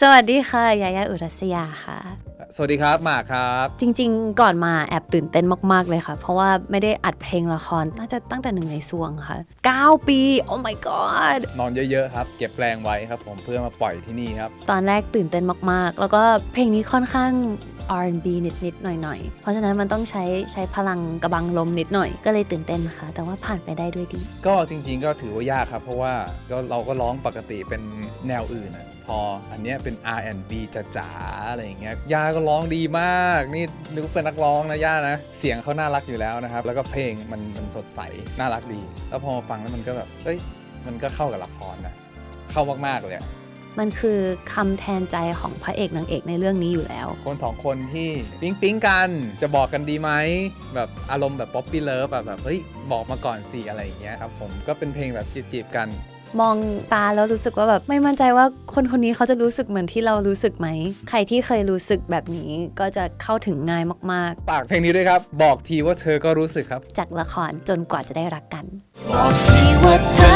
สวัสดีค่ะ ยายาอุรัสยาค่ะ สวัสดีครับหมากครับ จริง ๆ ก่อนมาแอบตื่นเต้นมาก ๆ เลยค่ะ เพราะว่าไม่ได้อัดเพลงละครน่าจะตั้งแต่หนึ่งในสวงค่ะ 9 ปี โอ้ my god นอนเยอะ ๆ ครับ เก็บแรงไว้ครับผมเพื่อมาปล่อยที่นี่ครับ ตอนแรกตื่นเต้นมาก ๆ แล้วก็เพลงนี้ค่อนข้าง R&B นิดๆหน่อยๆ เพราะฉะนั้นมันต้องใช้ใช้พลังกระบังลมนิดหน่อย ก็เลยตื่นเต้นค่ะ แต่ว่าผ่านไปได้ด้วยดี ก็จริงๆก็ถือว่ายากครับ เพราะว่าก็เราก็ร้องปกติเป็นแนวอื่นอะพออันเนี้ยเป็น R&B จ๋าๆอะไรอย่างเงี้ยย่าก็ร้องดีมาก นี่นึกว่าเป็นนักร้องนะย่านะ เสียงเขาน่ารักอยู่แล้วนะครับ แล้วก็เพลงมันมันสดใส น่ารักดี แล้วพอมาฟังแล้วมันก็แบบเอ้ยมันก็เข้ากับละครนะเข้ามากๆเลยอะ มันคือคำแทนใจของพระเอกนางเอกในเรื่องนี้อยู่แล้ว คนสองคนที่ปิ๊งปิ๊งกันจะบอกกันดีไหมแบบอารมณ์แบบป๊อปปี้เลิฟแบบแบบเฮ้ยบอกมาก่อนสิอะไรอย่างเงี้ยครับผมก็เป็นเพลงแบบจีบๆกัน มองตาแล้วรู้สึกว่าแบบไม่มั่นใจว่าคนคนนี้เขาจะรู้สึกเหมือนที่เรารู้สึกไหม ใครที่เคยรู้สึกแบบนี้ก็จะเข้าถึงง่ายมากฝากเพลงนี้ด้วยครับ บอกทีว่าเธอก็รู้สึกครับๆจากละครจนกว่าจะได้รักกัน บอกทีว่าเธอ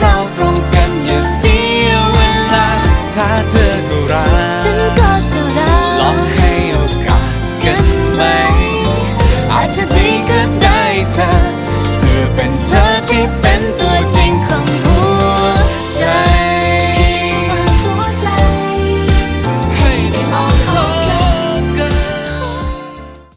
เราตรงกันอย่าเสียเวลา ถ้าเธอก็รักฉันก็จะรักลองให้โอกาสกันไหม อาจจะดีก็ได้เธอ เพื่อเป็นเธอที่เป็นตัว